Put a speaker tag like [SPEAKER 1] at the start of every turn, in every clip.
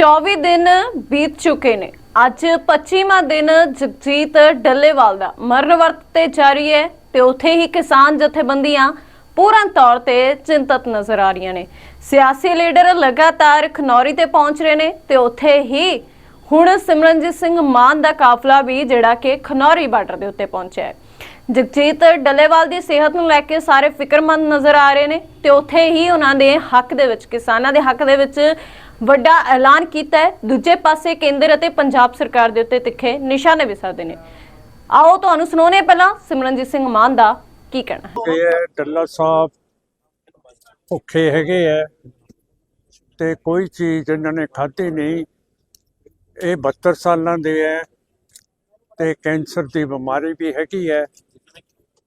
[SPEAKER 1] 24 ਦਿਨ ਬੀਤ ਚੁੱਕੇ ਨੇ। ਅੱਜ 25ਵਾਂ ਦਿਨ ਜਗਜੀਤ ਡੱਲੇਵਾਲ ਦਾ ਮਰਨ ਵਰਤ ਤੇ ਜਾਰੀ ਹੈ ਤੇ ਉੱਥੇ ਹੀ ਕਿਸਾਨ ਜਥੇਬੰਦੀਆਂ ਪੂਰਨ ਤੌਰ ਤੇ ਚਿੰਤਤ ਨਜ਼ਰ ਆ ਰਹੀਆਂ ਨੇ। ਸਿਆਸੀ ਲੀਡਰ ਲਗਾਤਾਰ ਖਨੌਰੀ ਤੇ ਪਹੁੰਚ ਰਹੇ ਨੇ ਤੇ ਉੱਥੇ ਹੀ ਹੁਣ ਸਿਮਰਨਜੀਤ ਸਿੰਘ ਮਾਨ ਦਾ ਕਾਫਲਾ ਵੀ ਜਿਹੜਾ ਕਿ ਖਨੌਰੀ ਬਾਰਡਰ ਦੇ ਉੱਤੇ ਪਹੁੰਚਿਆ ਹੈ। ਜਗਜੀਤ ਡੱਲੇਵਾਲ ਦੀ ਸਿਹਤ ਨੂੰ ਲੈ ਕੇ ਸਾਰੇ ਫਿਕਰਮੰਦ ਨਜ਼ਰ ਆ ਰਹੇ ਨੇ ਤੇ ਉੱਥੇ ਹੀ ਉਹਨਾਂ ਦੇ ਹੱਕ ਦੇ ਵਿੱਚ ਕਿਸਾਨਾਂ ਦੇ ਹੱਕ ਦੇ ਵਿੱਚ ਵੱਡਾ ਐਲਾਨ ਕੀਤਾ ਹੈ। ਦੂਜੇ ਪਾਸੇ ਕੇਂਦਰ ਅਤੇ ਪੰਜਾਬ ਸਰਕਾਰ ਦੇ ਉੱਤੇ ਤਿੱਖੇ ਨਿਸ਼ਾਨੇ ਵੀ ਸਾਧੇ ਨੇ। ਆਓ ਤੁਹਾਨੂੰ ਸੁਣਾਉਣੇ ਪਹਿਲਾਂ ਸਿਮਰਨਜੀਤ ਸਿੰਘ ਮਾਨ ਦਾ ਕੀ ਕਹਿਣਾ ਹੈ।
[SPEAKER 2] ਡੱਲਾ ਸਾਹਿਬ ਭੁੱਖੇ ਹੈਗੇ ਆ ਤੇ ਕੋਈ ਚੀਜ਼ ਇਹਨਾਂ ਨੇ ਖਾਧੀ ਨਹੀਂ। ਇਹ 72 ਸਾਲਾਂ ਦੇ ਹੈ ਤੇ ਕੈਂਸਰ ਦੀ ਬਿਮਾਰੀ ਵੀ ਹੈਗੀ ਹੈ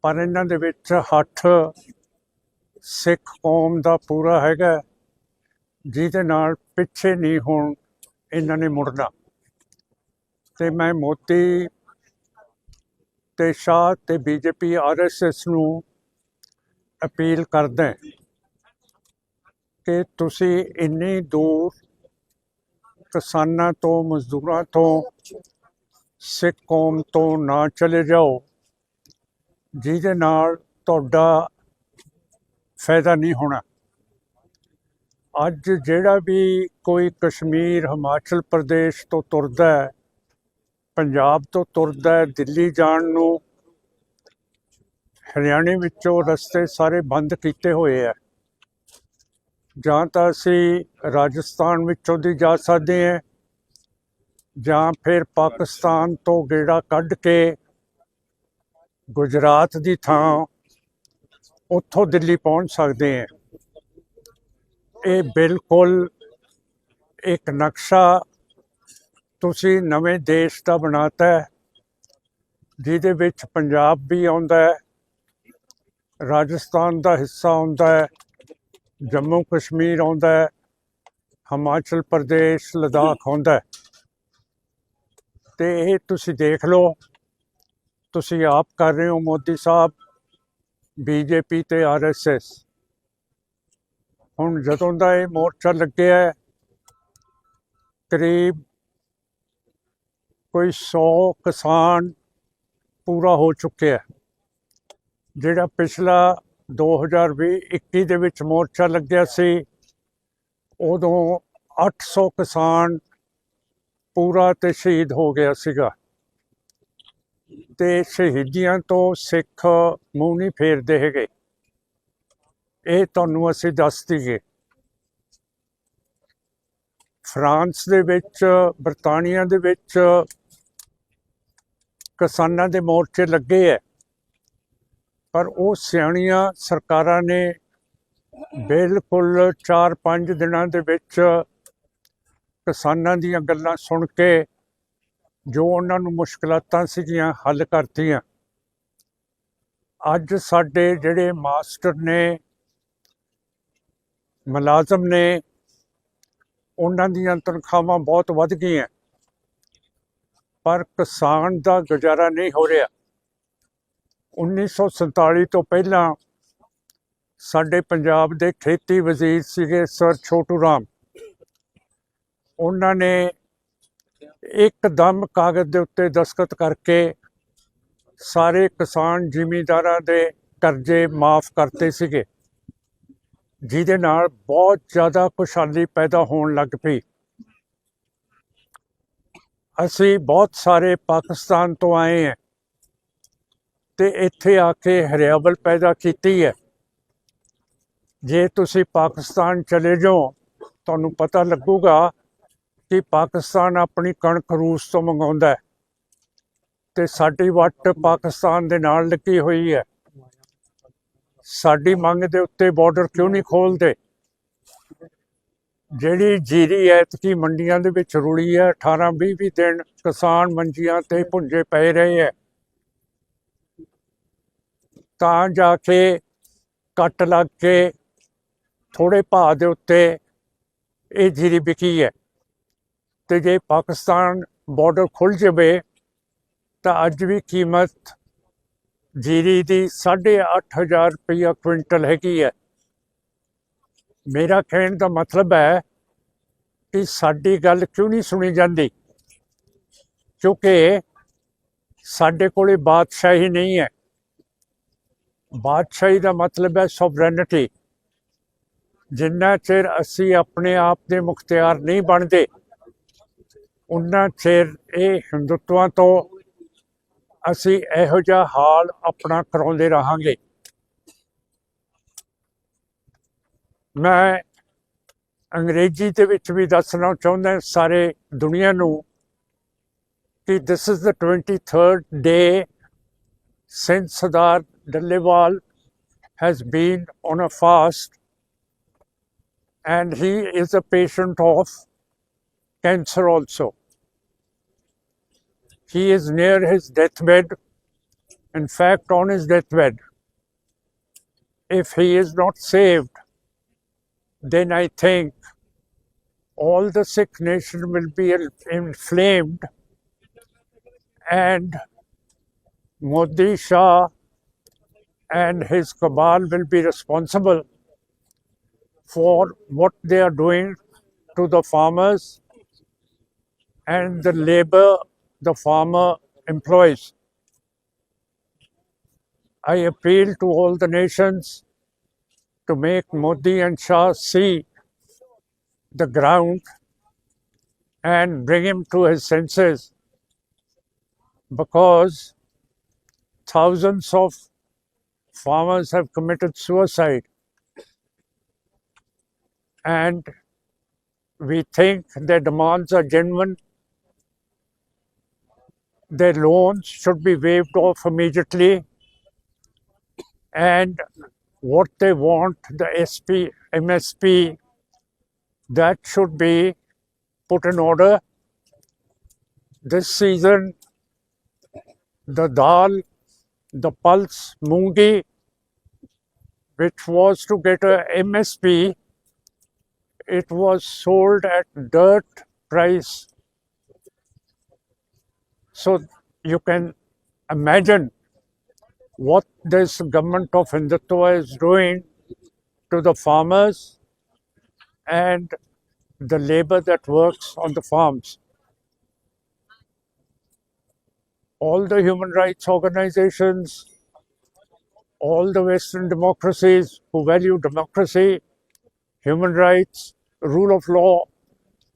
[SPEAKER 2] ਪਰ ਇਹਨਾਂ ਦੇ ਵਿੱਚ ਹੱਥ ਸਿੱਖ ਕੌਮ ਦਾ ਪੂਰਾ ਹੈਗਾ। ਜਿਹਦੇ ਨਾਲ ਪਿੱਛੇ ਨਹੀਂ ਹੋਣ ਇਹਨਾਂ ਨੇ ਮੁੜਨਾ। ਤੇ ਮੈਂ ਮੋਦੀ ਤੇ ਸ਼ਾਹ ਤੇ ਬੀਜੇਪੀ ਆਰਐਸਐਸ ਨੂੰ ਅਪੀਲ ਕਰਦਾ ਕਿ ਤੁਸੀਂ ਇੰਨੀ ਦੂਰ ਕਿਸਾਨਾਂ ਤੋਂ, ਮਜ਼ਦੂਰਾਂ ਤੋਂ, ਸਿੱਖ ਕੌਮ ਤੋਂ ਨਾ ਚਲੇ ਜਾਓ, ਜਿਹਦੇ ਨਾਲ ਤੁਹਾਡਾ ਫਾਇਦਾ ਨਹੀਂ ਹੋਣਾ। ਅੱਜ ਜਿਹੜਾ ਵੀ ਕੋਈ ਕਸ਼ਮੀਰ, ਹਿਮਾਚਲ ਪ੍ਰਦੇਸ਼ ਤੋਂ ਤੁਰਦਾ ਹੈ, ਪੰਜਾਬ ਤੋਂ ਤੁਰਦਾ ਹੈ, ਦਿੱਲੀ ਜਾਣ ਨੂੰ, ਹਰਿਆਣੇ ਵਿੱਚੋਂ ਰਸਤੇ ਸਾਰੇ ਬੰਦ ਕੀਤੇ ਹੋਏ ਆ। ਜਾਂ ਤਾਂ ਅਸੀਂ ਰਾਜਸਥਾਨ ਵਿੱਚੋਂ ਦੀ ਜਾ ਸਕਦੇ ਹਾਂ, ਜਾਂ ਫਿਰ ਪਾਕਿਸਤਾਨ ਤੋਂ ਗੇੜਾ ਕੱਢ ਕੇ ਗੁਜਰਾਤ ਦੀ ਥਾਂ ਉੱਥੋਂ ਦਿੱਲੀ ਪਹੁੰਚ ਸਕਦੇ ਹਾਂ। ਇਹ ਬਿਲਕੁਲ ਇੱਕ ਨਕਸ਼ਾ ਤੁਸੀਂ ਨਵੇਂ ਦੇਸ਼ ਦਾ ਬਣਾਤਾ ਹੈ, ਜਿਹਦੇ ਵਿੱਚ ਪੰਜਾਬ ਵੀ ਆਉਂਦਾ ਹੈ, ਰਾਜਸਥਾਨ ਦਾ ਹਿੱਸਾ ਆਉਂਦਾ ਹੈ, ਜੰਮੂ ਕਸ਼ਮੀਰ ਆਉਂਦਾ ਹੈ, ਹਿਮਾਚਲ ਪ੍ਰਦੇਸ਼, ਲਦਾਖ ਆਉਂਦਾ ਹੈ। ਤੇ ਇਹ ਤੁਸੀਂ ਦੇਖ ਲਓ, ਤੁਸੀਂ ਆਪ ਕਰ ਰਹੇ ਹੋ ਮੋਦੀ ਸਾਹਿਬ, ਬੀਜੇਪੀ ਤੇ ਆਰਐਸਐਸ ਹੁਣ ਜਦੋਂ ਦਾ ਇਹ ਮੋਰਚਾ ਲੱਗਿਆ ਹੈ, ਕਰੀਬ ਕੋਈ 100 ਕਿਸਾਨ ਪੂਰਾ ਹੋ ਚੁੱਕਿਆ ਜਿਹੜਾ ਪਿਛਲਾ 2020-21 ਦੇ ਵਿੱਚ ਮੋਰਚਾ ਲੱਗਿਆ ਸੀ, ਉਦੋਂ 800 ਕਿਸਾਨ ਪੂਰਾ ਤੇ ਸ਼ਹੀਦ ਹੋ ਗਿਆ ਸੀਗਾ। ਤੇ ਸ਼ਹੀਦੀਆਂ ਤੋਂ ਸਿੱਖ ਮੂੰਹ ਨਹੀਂ ਫੇਰਦੇ ਹੈਗੇ। ਇਹ ਤੁਹਾਨੂੰ ਅਸੀਂ ਦੱਸ ਦਈਏ। ਫਰਾਂਸ ਦੇ ਵਿੱਚ, ਬਰਤਾਨੀਆ ਦੇ ਵਿੱਚ ਕਿਸਾਨਾਂ ਦੇ ਮੋਰਚੇ ਲੱਗੇ ਐ। ਪਰ ਉਹ ਸਿਆਣੀਆਂ ਸਰਕਾਰਾਂ ਨੇ ਬਿਲਕੁਲ 4-5 ਦਿਨਾਂ ਦੇ ਵਿੱਚ ਕਿਸਾਨਾਂ ਦੀਆਂ ਗੱਲਾਂ ਸੁਣ ਕੇ ਜੋ ਉਹਨਾਂ ਨੂੰ ਮੁਸ਼ਕਲਾਤਾਂ ਸੀਗੀਆਂ ਹੱਲ ਕਰਤੀਆਂ। ਅੱਜ ਸਾਡੇ ਜਿਹੜੇ ਮਾਸਟਰ ਨੇ ਮੁਲਾਜ਼ਮ ਨੇ ਉਹਨਾਂ ਦੀਆਂ ਤਨਖਾਹਾਂ ਬਹੁਤ ਵੱਧ ਗਈਆਂ। ਪਰ ਕਿਸਾਨ ਦਾ ਗੁਜ਼ਾਰਾ ਨਹੀਂ ਹੋ ਰਿਹਾ। 1947 ਤੋਂ ਪਹਿਲਾਂ ਸਾਡੇ ਪੰਜਾਬ ਦੇ ਖੇਤੀ ਵਜ਼ੀਰ ਸੀਗੇ ਸਰ ਛੋਟੂ ਰਾਮ। ਉਹਨਾਂ ਨੇ ਇੱਕਦਮ ਕਾਗਜ਼ ਦੇ ਉੱਤੇ ਦਸਖਤ ਕਰਕੇ ਸਾਰੇ ਕਿਸਾਨ ਜ਼ਿਮੀਂਦਾਰਾਂ ਦੇ ਕਰਜ਼ੇ ਮਾਫ ਕਰਤੇ ਸੀਗੇ। ਜਿਹਦੇ ਨਾਲ ਬਹੁਤ ਜ਼ਿਆਦਾ ਖੁਸ਼ਹਾਲੀ ਪੈਦਾ ਹੋਣ ਲੱਗ ਪਈ। ਅਸੀਂ ਬਹੁਤ ਸਾਰੇ ਪਾਕਿਸਤਾਨ ਤੋਂ ਆਏ ਹਾਂ ਤੇ ਇੱਥੇ ਆ ਕੇ ਹਰਿਆਵਲ ਪੈਦਾ ਕੀਤੀ ਹੈ। ਜੇ ਤੁਸੀਂ ਪਾਕਿਸਤਾਨ ਚਲੇ ਜਾਓ, ਤੁਹਾਨੂੰ ਪਤਾ ਲੱਗੂਗਾ ਕਿ ਪਾਕਿਸਤਾਨ ਆਪਣੀ ਕਣਕ ਰੂਸ ਤੋਂ ਮੰਗਾਉਂਦਾ ਹੈ ਤੇ ਸਾਡੀ ਵੱਟ ਪਾਕਿਸਤਾਨ ਦੇ ਨਾਲ ਲੱਗੀ ਹੋਈ ਹੈ। ਸਾਡੀ ਮੰਗ ਦੇ ਉੱਤੇ ਬਾਰਡਰ ਕਿਉਂ ਨਹੀਂ ਖੋਲਦੇ? ਜਿਹੜੀ ਜੀਰੀ ਐਤਕੀ ਮੰਡੀਆਂ ਦੇ ਵਿੱਚ ਰੁੜੀ ਹੈ 18 20 20 ਦਿਨ ਕਿਸਾਨ ਮੰਜੀਆਂ ਤੇ ਭੁੰਜੇ ਪਏ ਰਹੇ ਹੈ। ਤਾਂ ਜਾ ਕੇ ਕੱਟ ਲੱਗ ਕੇ ਥੋੜੇ ਭਾਅ ਦੇ ਉੱਤੇ ਇਹ ਜੀਰੀ ਵਿਕੀ ਹੈ। ਤੇ ਜੇ ਪਾਕਿਸਤਾਨ ਬਾਰਡਰ ਖੁੱਲ ਜਾਵੇ ਤਾਂ ਅੱਜ ਵੀ ਕੀਮਤ ਜੀਰੀ ਦੀ 8500 ਰੁਪਇਆ ਕੁਇੰਟਲ ਹੈਗੀ ਹੈ। ਮੇਰਾ ਕਹਿਣ ਦਾ ਮਤਲਬ ਹੈ ਕਿ ਸਾਡੀ ਗੱਲ ਕਿਉਂ ਨਹੀਂ ਸੁਣੀ ਜਾਂਦੀ? ਕਿਉਂਕਿ ਸਾਡੇ ਕੋਲੇ ਬਾਦਸ਼ਾਹੀ ਨਹੀਂ ਹੈ। ਬਾਦਸ਼ਾਹੀ ਦਾ ਮਤਲਬ ਹੈ ਸੋਵਰੇਨਿਟੀ ਜਿੰਨਾ ਚਿਰ ਅਸੀਂ ਆਪਣੇ ਆਪ ਦੇ ਮੁਖਤਿਆਰ ਨਹੀਂ ਬਣਦੇ, ਉਨਾ ਚਿਰ ਇਹ ਹਿੰਦੂਤਵਾਂ ਤੋਂ ਅਸੀਂ ਇਹੋ ਜਿਹਾ ਹਾਲ ਆਪਣਾ ਕਰਾਉਂਦੇ ਰਹਾਂਗੇ ਮੈਂ ਅੰਗਰੇਜ਼ੀ ਦੇ ਵਿੱਚ ਵੀ ਦੱਸਣਾ ਚਾਹੁੰਦਾ ਸਾਰੇ ਦੁਨੀਆ ਨੂੰ ਕਿ this is the 23rd day since Sardar Dallewal has been on a fast and he is a patient of cancer also He is near his deathbed, in fact, on his deathbed. If he is not saved, then I think all the sick nation will be inflamed and Modi Shah and his cabal will be responsible for what they are doing to the farmers and the labor the farmer employs. I appeal to all the nations to make Modi and Shah see the ground and bring him to his senses because thousands of farmers have committed suicide and we think their demands are genuine. Their loans should be waived off immediately and what they want, the SP, MSP, that should be put in order. This season, the dal, the pulse moongi, which was to get a MSP, it was sold at dirt price. So you can imagine what this government of Hindutva is doing to the farmers and the labor that works on the farms. All the human rights organizations, all the Western democracies who value democracy, human rights, rule of law,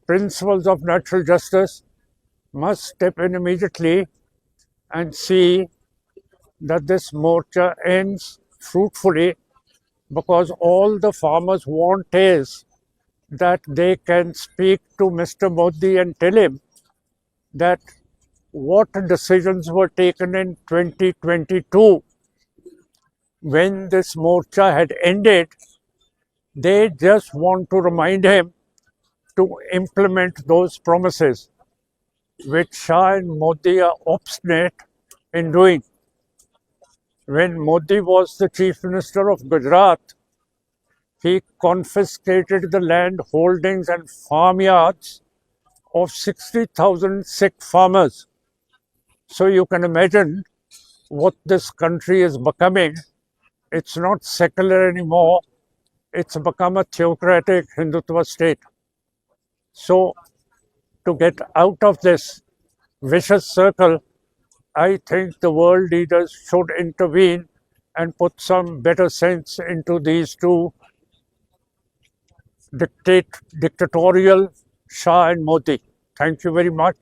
[SPEAKER 2] principles of natural justice must step in immediately and see that this morcha ends fruitfully because all the farmers want is that they can speak to Mr. Modi and tell him that what decisions were taken in 2022 when this morcha had ended, they just want to remind him to implement those promises, which Shah and Modi are obstinate in doing when Modi was the chief minister of Gujarat, he confiscated the land holdings and farmyards of 60,000 Sikh farmers. So you can imagine what this country is becoming. It's not secular anymore, it's become a theocratic Hindutva state. So, to get out of this vicious circle, I think the world leaders should intervene and put some better sense into these two dictate, dictatorial Shah and Modi. Thank you very much.